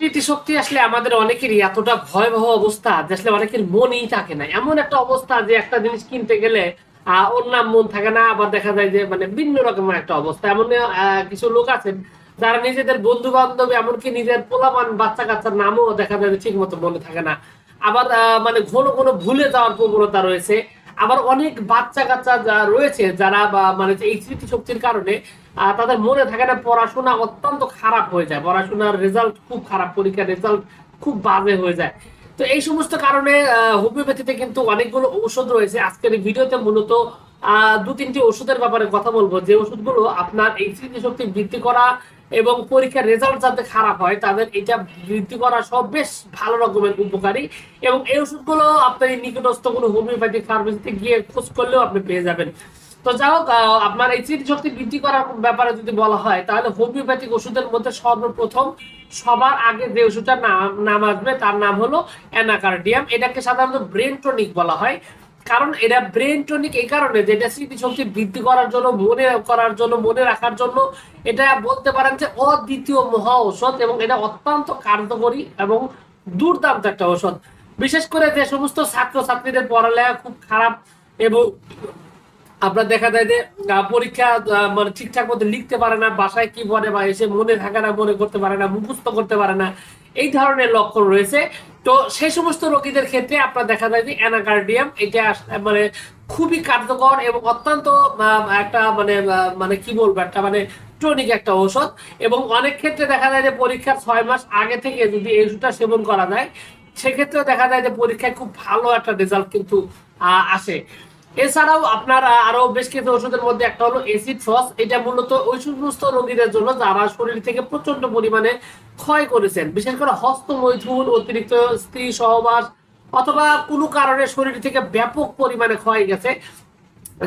স্মৃতিশক্তি আসলে আমাদের অনেকেরই এতটা ভয়াবহ অবস্থা যে আসলে অনেকের মনই থাকে না। এমন একটা অবস্থা যে একটা জিনিস কিনতে গেলে ওর নাম মন থাকে না, আবার দেখা যায় যে মানে ভিন্ন রকমের একটা অবস্থা। এমন কিছু লোক আছেন যারা নিজেদের বন্ধু বান্ধব এমনকি নিজের পোলাপান বাচ্চা কাচ্চার নামও দেখা যায় ঠিক মতো মনে থাকে না। আবার মানে ঘন ঘন ভুলে যাওয়ার প্রবণতা রয়েছে। আবার অনেক বাচ্চা কাচ্চা যা রয়েছে, যারা মানে এই স্মৃতিশক্তির কারণে তাদের মনে থাকে না পড়াশোনা অত্যন্ত খারাপ হয়ে যায়। পড়াশোনার রেজাল্ট খুব খারাপ, পরীক্ষার রেজাল্ট খুব বাজে হয়ে যায়। তো এই সমস্ত কারণে হোমিওপ্যাথিতে কিন্তু অনেকগুলো ঔষধ রয়েছে। আজকের এই ভিডিওতে মূলত দু তিনটি ওষুধের ব্যাপারে কথা বলব। যে ওষুধগুলো আপনার এই স্মৃতিশক্তি বৃদ্ধি করা এবং পরীক্ষার রেজাল্ট যাতে খারাপ হয়, তাদের এটা বৃদ্ধি করা সব বেশ ভালো রকমের উপকারী। এবং এই ওষুধগুলো আপনার নিকটস্থ কোনো হোমিওপ্যাথিক ফার্মেসিতে গিয়ে খোঁজ করলেও আপনি পেয়ে যাবেন। তো যাই হোক আপনার এই স্মৃতিশক্তি বৃদ্ধি করার ব্যাপারে যদি বলা হয়, তাহলে হোমিওপ্যাথিক ওষুধের মধ্যে সর্বপ্রথম সবার আগে যে ওষুধটার নাম আসবে, তার নাম হলো অ্যানাকার্ডিয়াম। এটাকে সাধারণত ব্রেন টনিক বলা হয়। কারণ এটা ব্রেন টনিক এই কারণে যে এটা স্মৃতিশক্তি বৃদ্ধি করার জন্য, মনে করার জন্য, মনে রাখার জন্য, এটা বলতে পারেন যে অদ্বিতীয় মহা ঔষধ এবং এটা অত্যন্ত কার্যকরী এবং দুর্দান্ত একটা ঔষধ। বিশেষ করে যে সমস্ত ছাত্র ছাত্রীদের পড়ালেখা খুব খারাপ এবং আপনার দেখা যায় যে পরীক্ষা মানে ঠিকঠাক মতো লিখতে পারে না, বাসায় কি বলে বা এসে মনে থাকে না, মনে করতে পারে না, মুখস্থ করতে পারে না, এই ধরনের লক্ষণ রয়েছে। তো সেই সমস্ত রোগীদের ক্ষেত্রে আপনার দেখা যায় যে, অ্যানাকার্ডিয়াম, এটা মানে খুবই কার্যকর এবং অত্যন্ত একটা মানে মানে কি বলব, একটা মানে টনিক একটা ঔষধ এবং অনেক ক্ষেত্রে দেখা যায় যে, পরীক্ষার ছয় মাস আগে থেকে যদি এই ওষুধটা সেবন করা যায় সেক্ষেত্রে দেখা যায় যে, পরীক্ষায় খুব ভালো একটা রেজাল্ট কিন্তু আসে। এছাড়াও আপনার আরও বেশ কিছু ওষুধের মধ্যে একটা হলো এসিড ফস এটা মূলত ওই সমস্ত রোগীদের জন্য যারা শরীর থেকে প্রচণ্ড পরিমাণে ক্ষয় করেছেন। বিশেষ করে হস্ত মৈথুন, অতিরিক্ত স্ত্রী সহবাস অথবা কোনো কারণে শরীর থেকে ব্যাপক পরিমাণে ক্ষয় গেছে,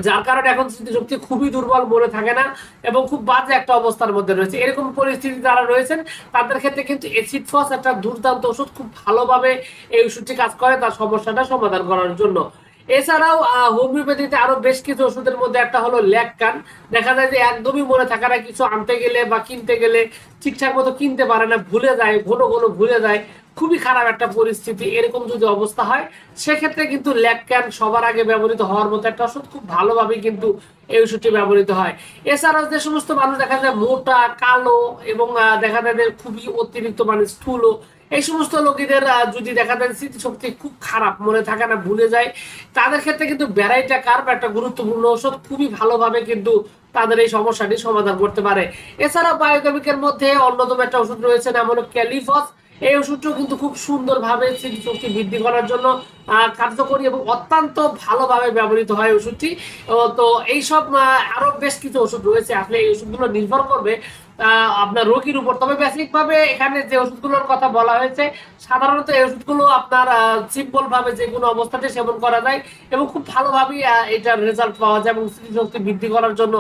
যার কারণে এখন স্মৃতিশক্তি খুবই দুর্বল মনে থাকে না এবং খুব বাজে একটা অবস্থার মধ্যে রয়েছে। এরকম পরিস্থিতি যারা রয়েছেন, তাদের ক্ষেত্রে কিন্তু এসিড ফস একটা দুর্দান্ত ওষুধ, খুব ভালোভাবে এই ওষুধটি কাজ করে তার সমস্যাটা সমাধান করার জন্য। এছাড়াও হোমিওপ্যাথিতে আরও বেশ কিছু ওষুধের মধ্যে একটা হলো ল্যাককান দেখা যায় যে একদমই মনে থাকে না কিছু আনতে গেলে বা কিনতে গেলে ঠিকঠাক মতো কিনতে পারে না, ভুলে যায়, ঘন ঘন ভুলে যায়, খুবই খারাপ একটা পরিস্থিতি, এরকম যদি অবস্থা হয়, সেক্ষেত্রে কিন্তু ল্যাকক্যান সবার আগে ব্যবহৃত হওয়ার মতো একটা ওষুধ খুব ভালোভাবে কিন্তু এই ওষুধটি ব্যবহৃত হয়। এছাড়াও যে সমস্ত মানুষ দেখা যায় মোটা, কালো এবং দেখা যায় যে খুবই অতিরিক্ত মানে স্থূল এই সমস্ত লোকেদের যদি দেখা যায় স্মৃতিশক্তি খুব খারাপ, মনে থাকে না, ভুলে যায়, তাদের ক্ষেত্রে কিন্তু বেড়াইটা কার্প একটা গুরুত্বপূর্ণ ওষুধ খুবই ভালোভাবে কিন্তু তাদের এই সমস্যাটি সমাধান করতে পারে। এছাড়া বায়োকেমিকের মধ্যে অন্যতম একটা ওষুধ রয়েছে, নাম হলো ক্যালিফস এই ওষুধটাও কিন্তু খুব সুন্দরভাবে স্মৃতিশক্তি বৃদ্ধি করার জন্য কার্যকরী এবং অত্যন্ত ভালোভাবে ব্যবহৃত হয় ওষুধটি। তো এইসব আহ, আরও বেশ কিছু ওষুধ রয়েছে। আসলে এই ওষুধগুলো নির্ভর করবে আপনার রোগীর উপর। তবে বেসিক ভাবে এখানে যে ওষুধগুলোর কথা বলা হয়েছে সাধারণত এই ওষুধগুলো আপনার সিম্পল ভাবে যে কোনো অবস্থাতে সেবন করা যায় এবং খুব ভালোভাবেই এটার রেজাল্ট পাওয়া যায় এবং স্মৃতিশক্তি বৃদ্ধি করার জন্য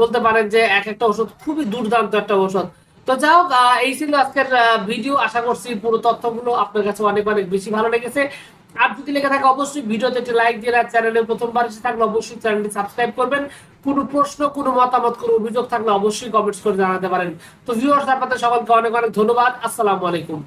বলতে পারেন যে এক একটা ওষুধ খুবই দুর্দান্ত একটা ওষুধ। তো যাও এই ছিল আজকের ভিডিও আশা করছি পুরো তথ্যগুলো আপনার কাছে অনেক অনেক বেশি ভালো লেগেছে। আর যদি লেগে থাকে, অবশ্যই ভিডিওতে একটি লাইক দিয়ে আর চ্যানেলে প্রথমবার এসে থাকলে অবশ্যই চ্যানেলটি সাবস্ক্রাইব করবেন। কোনো প্রশ্ন, কোনো মতামত, কোনো অভিযোগ থাকলে অবশ্যই কমেন্টস করে জানাতে পারেন। তো ভিউয়ার্স আপনাদের সকলকে অনেক অনেক ধন্যবাদ। আসসালামু আলাইকুম।